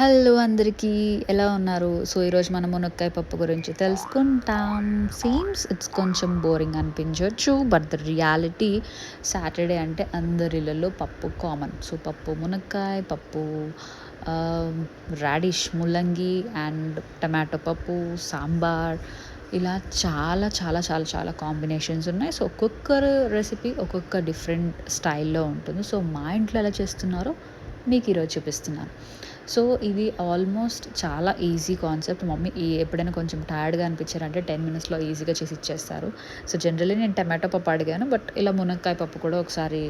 Hello అందరికీ ఎలా ఉన్నారు? సో ఈరోజు మనం మునక్కాయ పప్పు గురించి తెలుసుకుంటాం. సీమ్స్ ఇట్స్ కొంచెం బోరింగ్ అనిపించవచ్చు బట్ ద రియాలిటీ సాటర్డే అంటే అందరిలలో పప్పు కామన్ సో పప్పు మునక్కాయ పప్పు రాడిష్ ముల్లంగి అండ్ టమాటో పప్పు సాంబార్ ఇలా చాలా చాలా చాలా చాలా కాంబినేషన్స్ ఉన్నాయి. సో ఒక్కొక్కరు రెసిపీ ఒక్కొక్క డిఫరెంట్ స్టైల్లో ఉంటుంది. సో మా ఇంట్లో ఎలా చేస్తున్నారో మీకు ఈరోజు చూపిస్తున్నాను. సో ఇది ఆల్మోస్ట్ చాలా ఈజీ కాన్సెప్ట్. మమ్మీ ఎప్పుడైనా కొంచెం టైర్డ్గా అనిపించారంటే టెన్ మినిట్స్లో ఈజీగా చేసి ఇచ్చేస్తారు. సో జనరల్లీ నేను టమాటో పప్పు అడిగాను బట్ ఇలా మునక్కాయ పప్పు కూడా ఒకసారి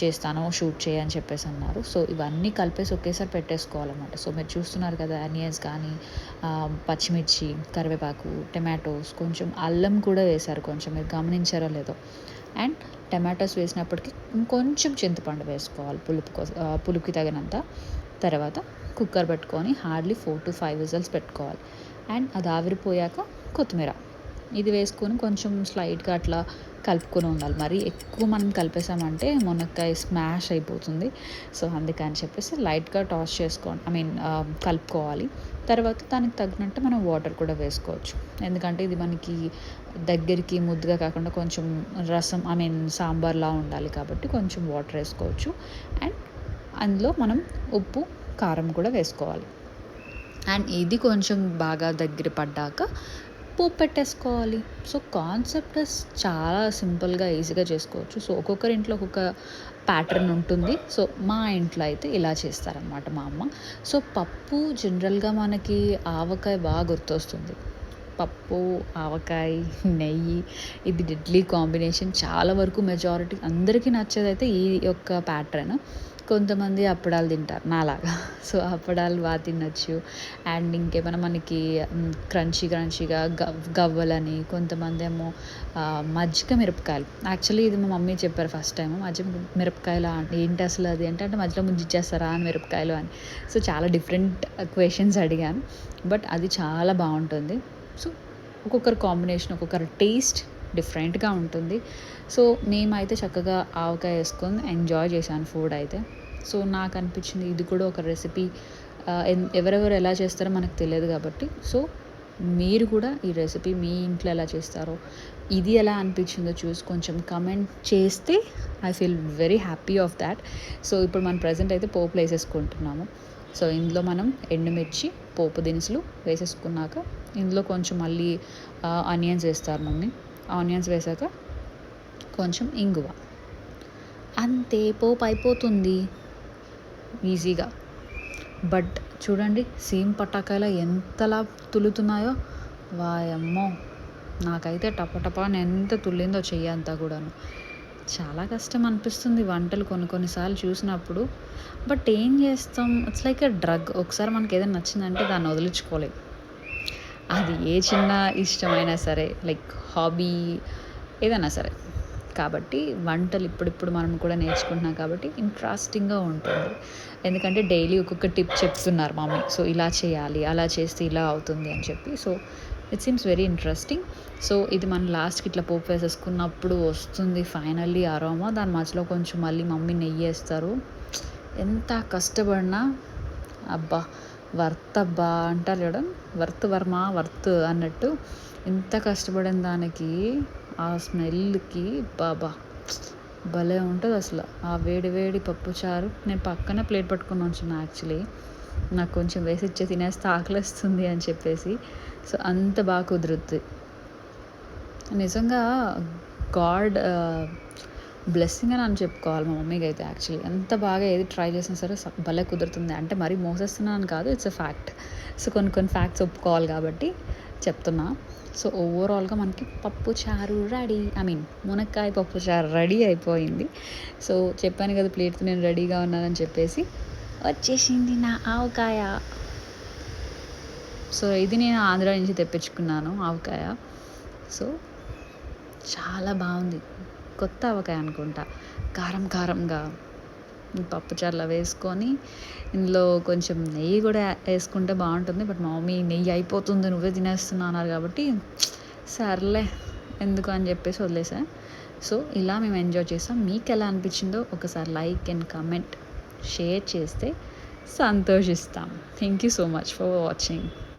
చేస్తాను షూట్ చేయని చెప్పేసి అన్నారు. సో ఇవన్నీ కలిపేసి ఒకేసారి పెట్టేసుకోవాలన్నమాట. సో మీరు చూస్తున్నారు కదా ఆనియన్స్ కానీ పచ్చిమిర్చి కరివేపాకు టమాటోస్ కొంచెం అల్లం కూడా వేశారు కొంచెం. మీరు గమనించారో లేదో. అండ్ టమాటోస్ వేసినప్పటికీ ఇంకొంచెం చింతపండు వేసుకోవాలి పులుపు కోసం పులుపుకి తగినంత తర్వాత కుక్కర్ పెట్టుకొని hardly four to five whistles పెట్టుకోవాలి. అండ్ అది ఆవిరిపోయాక కొత్తిమీర. ఇది వేసుకొని కొంచెం స్లైట్గా అట్లా కలుపుకొని ఉండాలి. మరి ఎక్కువ మనం కలిపేసామంటే మునక్కాయ స్మాష్ అయిపోతుంది. సో అందుకని చెప్పేసి లైట్గా టాస్ చేసుకోండి ఐ మీన్ కలుపుకోవాలి. తర్వాత దానికి తగినట్టు మనం వాటర్ కూడా వేసుకోవచ్చు. ఎందుకంటే ఇది మనకి దగ్గరికి ముద్దుగా కాకుండా కొంచెం రసం ఐ మీన్ సాంబార్లా ఉండాలి కాబట్టి కొంచెం వాటర్ వేసుకోవచ్చు. అండ్ అందులో మనం ఉప్పు కారం కూడా వేసుకోవాలి. అండ్ ఇది కొంచెం బాగా దగ్గర పడ్డాక పోపు పెట్టేసుకోవాలి. సో కాన్సెప్ట్ చాలా సింపుల్గా ఈజీగా చేసుకోవచ్చు. సో ఒక్కొక్కరి ఇంట్లో ఒక్కొక్క ప్యాటర్న్ ఉంటుంది. సో మా ఇంట్లో అయితే ఇలా చేస్తారనమాట మా అమ్మ. సో పప్పు జనరల్గా మనకి ఆవకాయ బాగా గుర్తొస్తుంది. పప్పు ఆవకాయ నెయ్యి ఇది ఇడ్లీ కాంబినేషన్ చాలా వరకు మెజారిటీ అందరికీ నచ్చేదైతే ఈ యొక్క ప్యాటర్న్. కొంతమంది అప్పడాలు తింటారు నాలాగా. సో అప్పడాలు బాగా తినచ్చు. అండ్ ఇంకేమైనా మనకి క్రంచీ క్రంచీగా గవ్ గవ్వలని కొంతమంది ఏమో మజ్జిగ మిరపకాయలు. యాక్చువల్లీ ఇది మా మమ్మీ చెప్పారు ఫస్ట్ టైం మజ్జిగ మిరపకాయలు ఏంటి అసలు అది? అంటే అంటే మధ్యలో ముందు అని మిరపకాయలు అని. సో చాలా డిఫరెంట్ క్వశ్చన్స్ అడిగాను. బట్ అది చాలా బాగుంటుంది. సో ఒక్కొక్కరు కాంబినేషన్ ఒక్కొక్కరు టేస్ట్ డిఫరెంట్గా ఉంటుంది. సో మేమైతే చక్కగా ఆవకాయ వేసుకొని ఎంజాయ్ చేశాను ఫుడ్ అయితే. సో నాకు అనిపించింది ఇది కూడా ఒక రెసిపీ ఎవరెవరు ఎలా చేస్తారో మనకు తెలియదు కాబట్టి. సో మీరు కూడా ఈ రెసిపీ మీ ఇంట్లో ఎలా చేస్తారో ఇది ఎలా అనిపించిందో చూసి కొంచెం కమెంట్ చేస్తే I feel very happy of that so ఇప్పుడు మనం ప్రజెంట్ అయితే పోపులు వేసేసుకుంటున్నాము. సో ఇందులో మనం ఎండుమిర్చి పోపు దినుసులు వేసేసుకున్నాక ఇందులో కొంచెం మళ్ళీ ఆనియన్స్ వేస్తారు మమ్మీ. ఆనియన్స్ వేసాక కొంచెం ఇంగువ. అంతే పోపు అయిపోతుంది. ఈజీగా బట్ చూడండి సేమ్ పటాకాయలు ఎంతలా తులుతున్నాయో. వాయమ్మో నాకైతే టపటపా ఎంత తుల్లిందో చెయ్యి అంతా కూడాను. చాలా కష్టం అనిపిస్తుంది వంటలు కొన్ని కొన్నిసార్లు చూసినప్పుడు. బట్ ఏం చేస్తాం? ఇట్స్ లైక్ ఎ డ్రగ్ ఒకసారి మనకి ఏదైనా నచ్చిందంటే దాన్ని వదిలించుకోలేదు అది ఏ చిన్న ఇష్టమైనా సరే లైక్ హాబీ ఏదైనా సరే. కాబట్టి వంటలు ఇప్పుడిప్పుడు మనం కూడా నేర్చుకుంటున్నాం కాబట్టి ఇంట్రెస్టింగ్గా ఉంటుంది. ఎందుకంటే డైలీ ఒక్కొక్క టిప్ చెప్తున్నారు మమ్మీ సో ఇలా చేయాలి అలా చేస్తే ఇలా అవుతుంది అని చెప్పి. So it seems very interesting so ఇది మనం లాస్ట్కి ఇట్లా పోపు వేసేసుకున్నప్పుడు వస్తుంది ఫైనల్లీ అరోమా దాని మధ్యలో కొంచెం మళ్ళీ మమ్మీ నెయ్యి వేస్తారు. ఎంత కష్టపడినా అబ్బా వర్త్ అబ్బా అంటారు చూడం. వర్త్ వర్మ వర్త్ అన్నట్టు ఇంత కష్టపడిన దానికి ఆ స్మెల్కి బాబా. భలే ఉంటుంది అసలు. ఆ వేడి వేడి పప్పు చారు నేను పక్కన ప్లేట్ పట్టుకుని ఉంచున్నా యాక్చువల్లీ. నాకు కొంచెం వేసి ఇచ్చే తినేస్తే ఆకలిస్తుంది అని చెప్పేసి. సో అంత బాగా కుదురుద్ది. నిజంగా గాడ్ బ్లెస్సింగ్ అని అని చెప్పుకోవాలి మా మమ్మీకి అయితే యాక్చువల్లీ ఎంత బాగా ఏది ట్రై చేసినా సరే భలే కుదురుతుంది. అంటే మరీ మోసేస్తున్నాను కాదు ఇట్స్ అ ఫ్యాక్ట్ సో కొన్ని కొన్ని ఫ్యాక్ట్స్ ఒప్పుకోవాలి కాబట్టి చెప్తున్నా. సో ఓవరాల్గా మనకి పప్పు చారు రెడీ. ఐ మీన్ మునక్కాయ పప్పు చారు రెడీ అయిపోయింది. సో చెప్పాను కదా ప్లేట్తో నేను రెడీగా ఉన్నానని చెప్పేసి వచ్చేసింది నా ఆవకాయ. సో ఇది నేను ఆంధ్ర నుంచి తెప్పించుకున్నాను ఆవకాయ. సో చాలా బాగుంది. కొత్త ఆవకాయ అనుకుంటా. కారం కారంగా పప్పుచారులో వేసుకొని ఇందులో కొంచెం నెయ్యి కూడా వేసుకుంటే బాగుంటుంది. బట్ మా మమ్మీ నెయ్యి అయిపోతుంది నువ్వే తినేస్తున్నా అన్నారు కాబట్టి సర్లే ఎందుకు అని చెప్పేసి వదిలేసా. సో ఇలా మేము ఎంజాయ్ చేసాం. మీకు ఎలా అనిపించిందో ఒకసారి లైక్ అండ్ కమెంట్ షేర్ చేస్తే సంతోషిస్తాం. Thank you so much for watching.